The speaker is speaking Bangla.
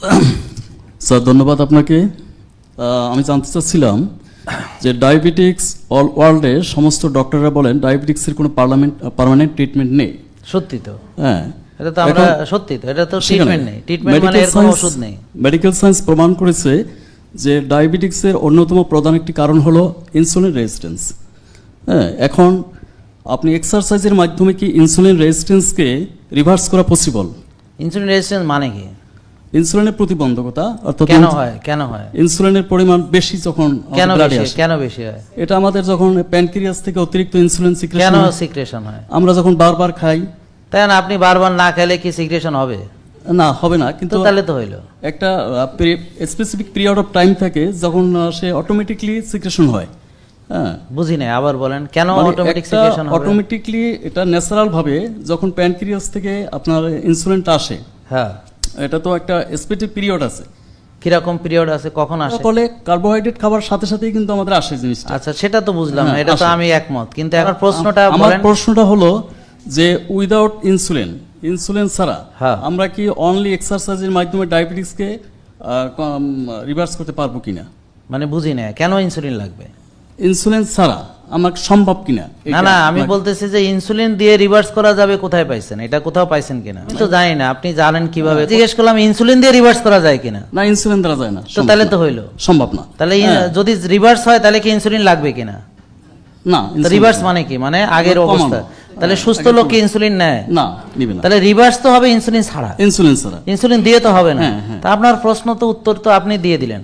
স্যার ধন্যবাদ আপনাকে। আমি জানতে চাচ্ছিলাম যে ডায়াবেটিক্স অল ওয়ার্ল্ডে সমস্ত ডক্টররা বলেন ডায়াবেটিক্সের কোনো পার্লামেন্ট পার্মানেন্ট ট্রিটমেন্ট নেই। সত্যি তো। হ্যাঁ। এটা তো আমরা সত্যি তো এটা তো ট্রিটমেন্ট নেই। ট্রিটমেন্ট মানে এর কোনো ওষুধ নেই। মেডিকেল সায়েন্স প্রমাণ করেছে যে ডায়াবেটিক্সের অন্যতম প্রধান একটি কারণ হলো ইনসুলিন রেজিস্ট্যান্স হ্যাঁ এখন আপনি এক্সারসাইজের মাধ্যমে কি ইনসুলিন রেজিস্ট্যান্সকে রিভার্স করা পসিবল ইনসুলিন রেজিস্ট্যান্স মানে কি? ইনসুলিনের প্রতিবন্ধকতা অর্থাৎ কেন হয়? কেন হয়? ইনসুলিনের পরিমাণ বেশি যখন কেন বেশি। কেন বেশি হয়? এটা আমাদের যখন প্যানক্রিয়াস থেকে অতিরিক্ত ইনসুলিন সিক্রেশন কেন সিক্রেশন হয়? আমরা যখন বারবার খাই তাই না? আপনি বারবার না খেলে কি সিক্রেশন হবে? না হবে না কিন্তু তাহলে তো হইল। একটা স্পেসিফিক পিরিয়ড অফ টাইম থাকে যখন সে অটোমেটিকলি সিক্রেশন হয়। হ্যাঁ। বুঝি নাই আবার বলেন কেন মানে অটোমেটিক সিক্রেশন হবে? অটোমেটিকলি এটা ন্যাচারাল ভাবে যখন প্যানক্রিয়াস থেকে আপনার ইনসুলিনটা আসে হ্যাঁ। এটা তো একটা স্পেসিফিক পিরিয়ড আছে। কীরকম পিরিয়ড আছে কখন আসে? ফলে কার্বোহাইড্রেট খাবার সাথে সাথেই কিন্তু আমাদের আসে জিনিসটা। আচ্ছা সেটা তো বুঝলাম না হ্যাঁ, এটা তো আমি একমত। কিন্তু এখন প্রশ্নটা আমার প্রশ্নটা হলো যে উইদাউট ইনসুলিন ইনসুলিন ছাড়া হ্যাঁ। আমরা কি অনলি এক্সারসাইজের মাধ্যমে ডায়াবেটিসকে রিভার্স করতে পারব কিনা? মানে বুঝি না কেন ইনসুলিন লাগবে? ইনসুলিন ছাড়া আমার সম্ভব কিনা? না না আমি বলতেছি যে ইনসুলিন দিয়ে রিভার্স করা যাবে কোথায় পাইছেন? এটা কোথাও পাইছেন কিনা? আমি তো জানি না আপনি জানেন কীভাবে জিজ্ঞেস করলাম ইনসুলিন দিয়ে রিভার্স করা যায় কিনা? না ইনসুলিন দ্বারা যায় না তো তাহলে তো হইল। সম্ভব না। তাহলে হ্যাঁ, যদি রিভার্স হয় তাহলে কি ইনসুলিন লাগবে কিনা? না রিভার্স মানে কি? মানে আগের অবস্থা। তাহলে হ্যাঁ, সুস্থ লোক কি ইনসুলিন নেয়? না নিবে না। তাহলে রিভার্স তো হবে ইনসুলিন ছাড়া। ইনসুলিন ছাড়া। ইনসুলিন দিয়ে তো হবে না। হ্যাঁ। তা আপনার প্রশ্ন তো উত্তর তো আপনি দিয়ে দিলেন।